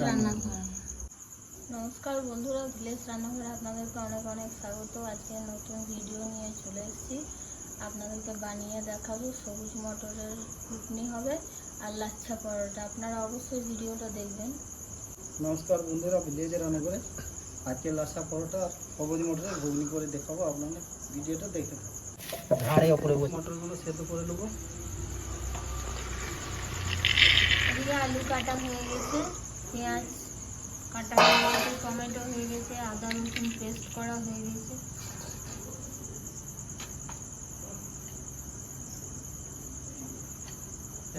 রান্নাঘর নমস্কার বন্ধুরা ভিলেজ রান্নাঘরে আপনাদেরকে অনেক অনেক স্বাগত। আজকে নতুন ভিডিও নিয়ে চলে এসেছি। আপনাদেরকে বানিয়ে দেখাবো সবুজ মটরের ঘুগনি হবে আর লাচ্ছা পরোটা। আপনারা অবশ্যই ভিডিওটা দেখবেন। নমস্কার বন্ধুরা ভিলেজে রান্না করে আজকে লাসা পরোটা আর সবুজ মটরের ঘুগনি করে দেখাবো। আপনারা ভিডিওটা দেখতে থাকুন। মটরগুলো সেদ্ধ করে নেব। আলু কাটা হয়ে গেছে। পেঁয়াজ কাটা হয়ে গেছে, টমেটো হয়ে গেছে, আদা রসুন পেস্ট করা হয়ে গেছে।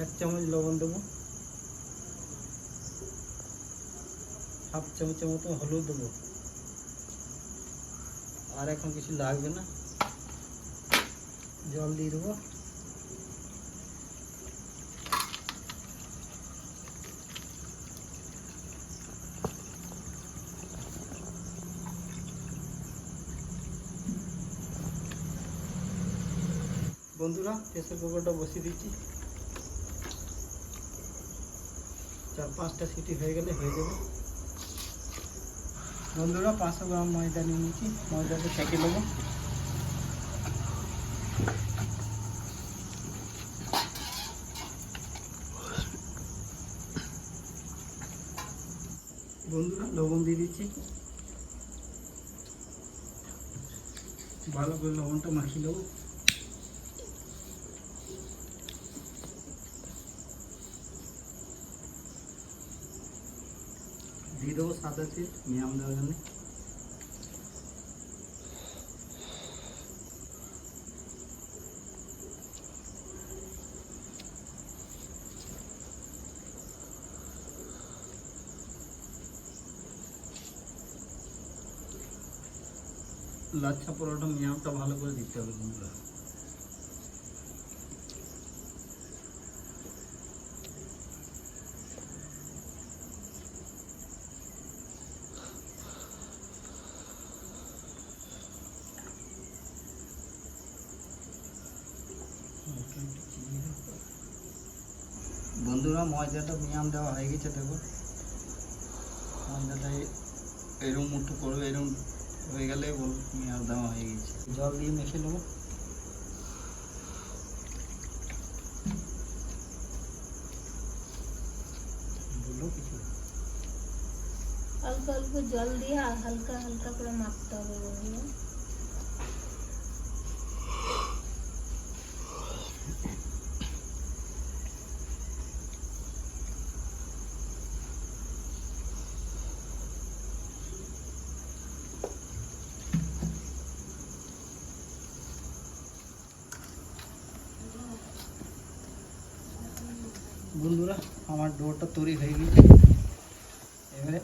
এক চামচ লবণ দেবো। হাফ চামচের মতো হলুদ দেবো। আর এখন কিছু লাগবে না। জল দিয়ে দেবো। বন্ধুরা প্রেসার কুকারটা বসিয়ে দিচ্ছি। চার পাঁচটা সিটি হয়ে গেলে হয়ে যাবে। বন্ধুরা, পাঁচশো গ্রাম ময়দা নিয়ে নিয়েছি ময়দাটা চেকে নেব। বন্ধুরা, লবণ দিয়ে দিচ্ছি। ভালো করে লবণটা মাখিয়ে নেব। দিয়ে দেবো সাদা তেল মিয়াম দেওয়ার জন্য লাচ্ছা পরোটা মিয়ামটা ভালো করে দিতে হবে বন্ধুরা বন্ধুরা ময়দাটা মিয়াম দেওয়া হয়ে গেছে দেখো ময়দাটা এরম মুঠো করবে এরম হয়ে গেলে বল দেওয়া হয়ে গেছে। জল দিয়ে মেখে নেব অল্প অল্প জল দিয়ে হালকা হালকা করে মাখতে হবে বন্ধুরা। বন্ধুরা আমার ডোরটা তৈরি হয়ে গেছে। এবারে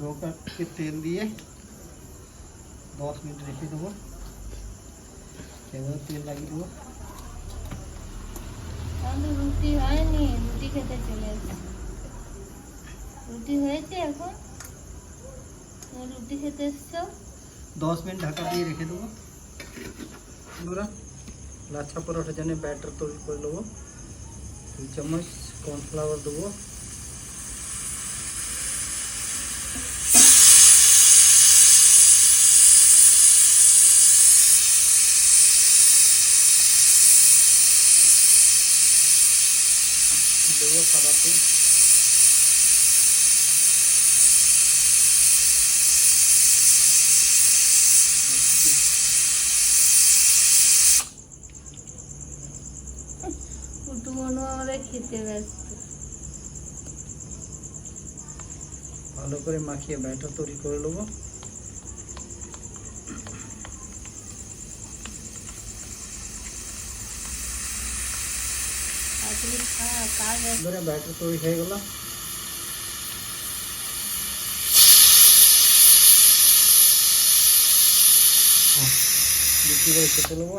ডোটাকে তেল দিয়ে দশ মিনিট রেখে দেবো। এবারে তেল লাগিয়ে দেবো। আমাদের রুটি হয়নি রুটি খেতে চলে এসেছি। রুটি হয়েছে এখন? তুমি রুটি খেতে এসছো? দশ মিনিট ঢাকা দিয়ে রেখে দেবো। বন্ধুরা লাচ্ছা পরোটার জন্য ব্যাটার তৈরি করে নেব দুই চামচ কর্নফ্লাওয়ার দেবো দেবো সাদা তেল খেতে ব্যস্ত ভালো করে মাখিয়ে ব্যাটার তৈরি করে নেব। আজকে খা- কাজ আছে। ধরে ব্যাটার তৈরি হয়ে গেল। বিক্রি করে কেটে নেব।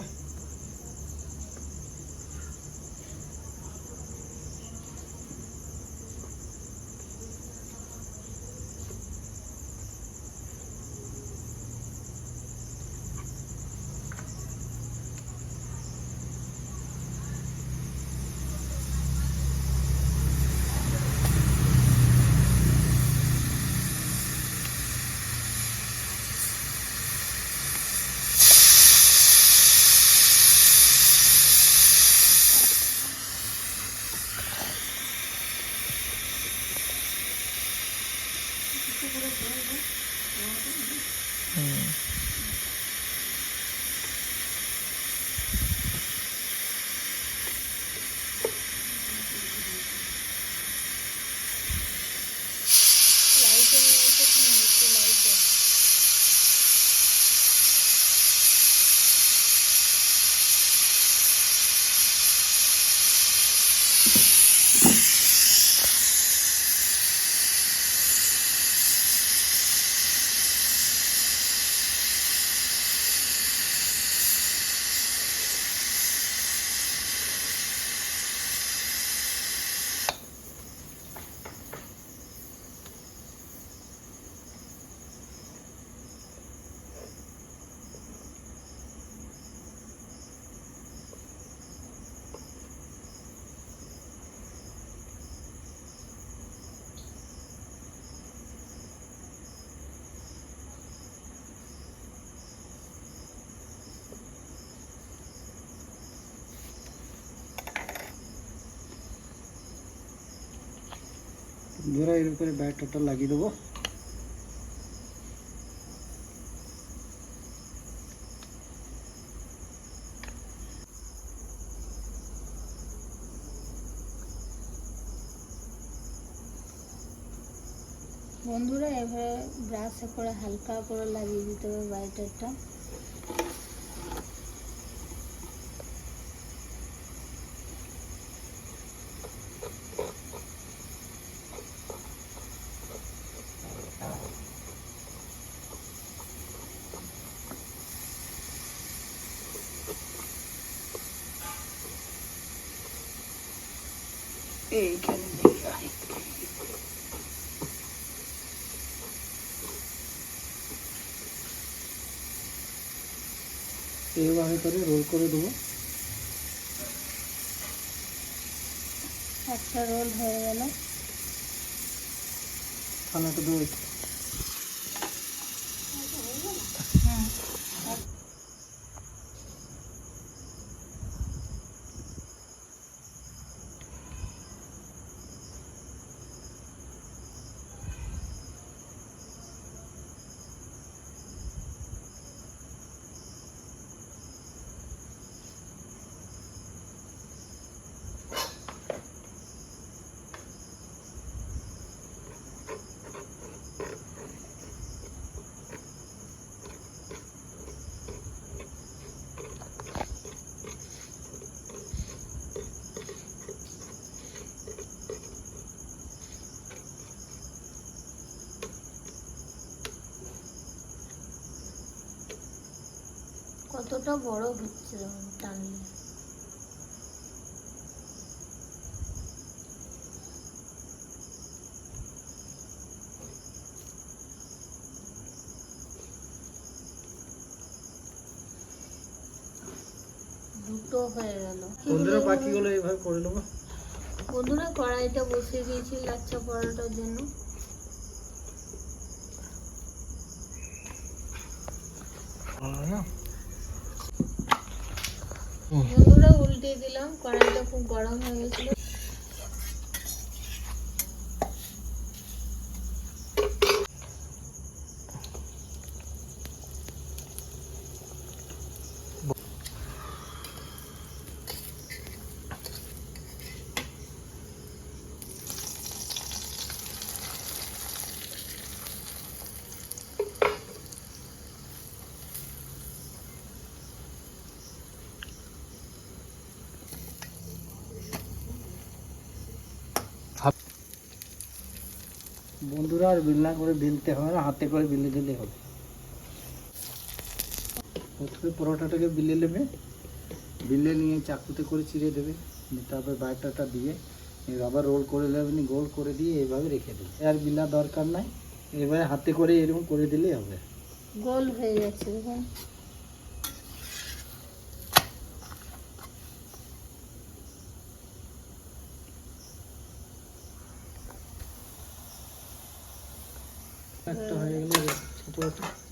পুরো বন্ধুরা এর উপরে ব্যাটারটা লাগিয়ে দেবো। বন্ধুরা, এভাবে ব্রাশে করে হালকা করে লাগিয়ে দিতে হবে বাইটারটা এইখানে। এইভাবে করে রোল করে দেবো একটা রোল হয়ে গেল খানাটা দেবো কতটা বড় হচ্ছে টানলে দুটো হয়ে গেল। বন্ধুরা বাকিগুলো এইভাবে করে নেব। বন্ধুরা কড়াইটা বসিয়ে দিয়েছি লাচ্ছা পরোটার জন্য। বন্ধুরা উল্টে দিলাম কড়াইটা খুব গরম হয়ে গেছিল। বন্ধুরা আর বিল্লা করে বিলতে হবে না, হাতে করে বিলে দিলে হবে। প্রথমে পরোটাটাকে বিলে নেবে, বিলে নিয়ে চাকুতে করে চিড়ে দেবে তারপরে বাইটাটা দিয়ে আবার রোল করে নেবেন গোল করে দিয়ে এইভাবে রেখে দেবে। আর বিলা দরকার নাই, এবারে হাতে করে এরকম করে দিলেই হবে। গোল হয়ে যাচ্ছে একটা হয়ে গেলে ছোটো ছোটো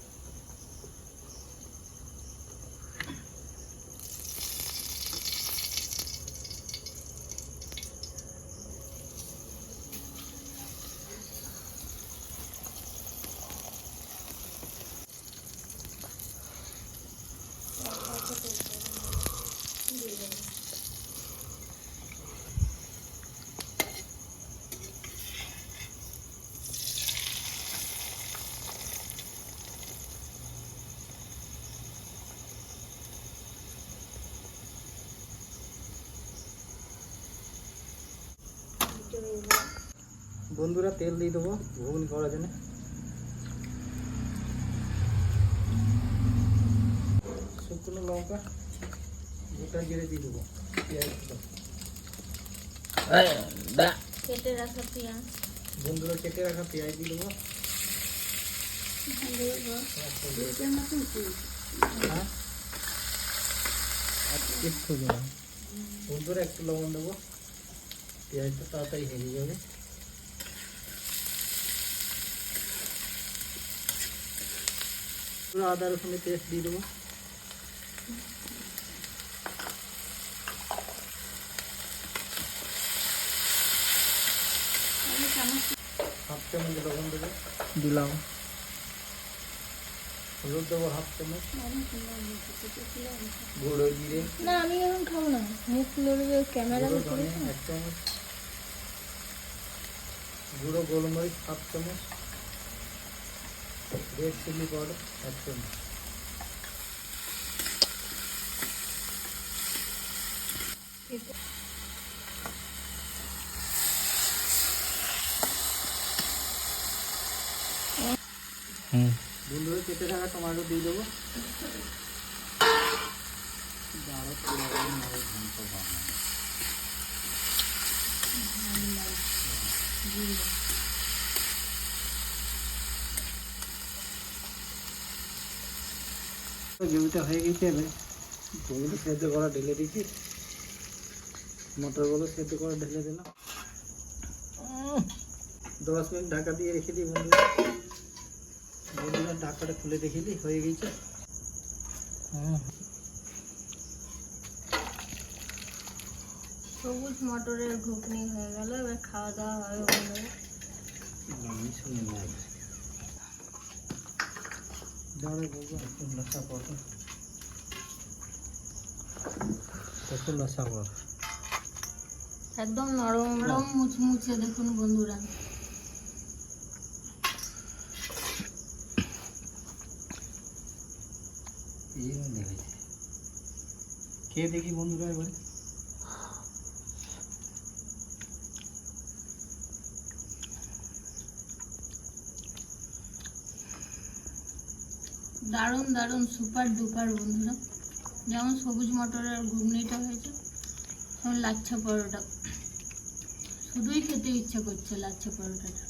দিয়ে দেবো বন্ধুরা তেল দিয়ে দেবো ঘুগনি করার জন্য। শুকনো লঙ্কা গোটা জিরে দিয়ে দেবো। কেটে রাখা পেঁয়াজ। বন্ধুরা কেটে রাখা পেঁয়াজ দিয়ে দেবো। হ্যাঁ। একটু লবণ দেবো। পেঁয়াজটা তাড়াতাড়ি হেরে যাবে। আদা রসুনের পেস্ট দিয়ে দেবো। হাফ চামচ লবণ দেবো। দিলাম। হলুদ দেবো হাফ চামচ। গুঁড়ো জিরে। না আমি এখন খাব না। মুখ লড়বে ক্যামেরা গুঁড়ো এক চামচ। গুঁড়ো গোলমরিচ হাফ চামচ। রেড চিলি পাউডার এক চামচ বন্ধুরা কেটে থাকা টমেটো দিয়ে দেবো। ঘন্ট গ্রেভিটা হয়ে গেছে এবার। ওগুলো সেদ্ধ করা ঢেলে দিচ্ছি। মটরগুলো সেদ্ধ করা ঢেলে দিলাম। দশ মিনিট ঢাকা দিয়ে রেখে দিই বন্ধুরা। বন্ধুরা ঢাকাটা খুলে দেখে দিই হয়ে গেছে। হুম সবুজ মটরের ঘুগনি হয়ে গেল এবার খাওয়া দাওয়া হবে বন্ধুরা। কত লসা কর। একদম নরম নরম মুচমুচে দেখুন বন্ধুরা। কে দেখি বন্ধুরা এবার? দারুণ দারুণ সুপার ডুপার বন্ধুরা। যেমন সবুজ মটরের ঘুগনিটা হয়েছে, তেমন লাচ্ছা পরোটা। শুধুই খেতে ইচ্ছা করছে লাচ্ছা পরোটাটা।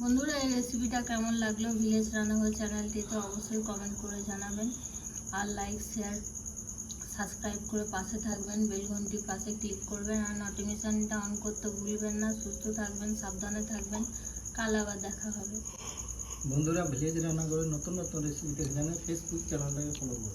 বন্ধুরা, এই রেসিপিটা কেমন লাগল ভিলেজ রান্নাঘর চ্যানেলটিতে অবশ্যই কমেন্ট করে জানাবেন। আর লাইক শেয়ার সাবস্ক্রাইব করে পাশে থাকবেন বেল ঘন্টির পাশে ক্লিক করবেন, আর নোটিফিকেশানটা অন করতে ভুলবেন না। সুস্থ থাকবেন, সাবধানে থাকবেন। কাল আবার দেখা হবে। বন্ধুরা ভিলেজ রান্না করে নতুন নতুন রেসিপি দেখলে ফেসবুক চ্যানেলটাকে ফলো করুন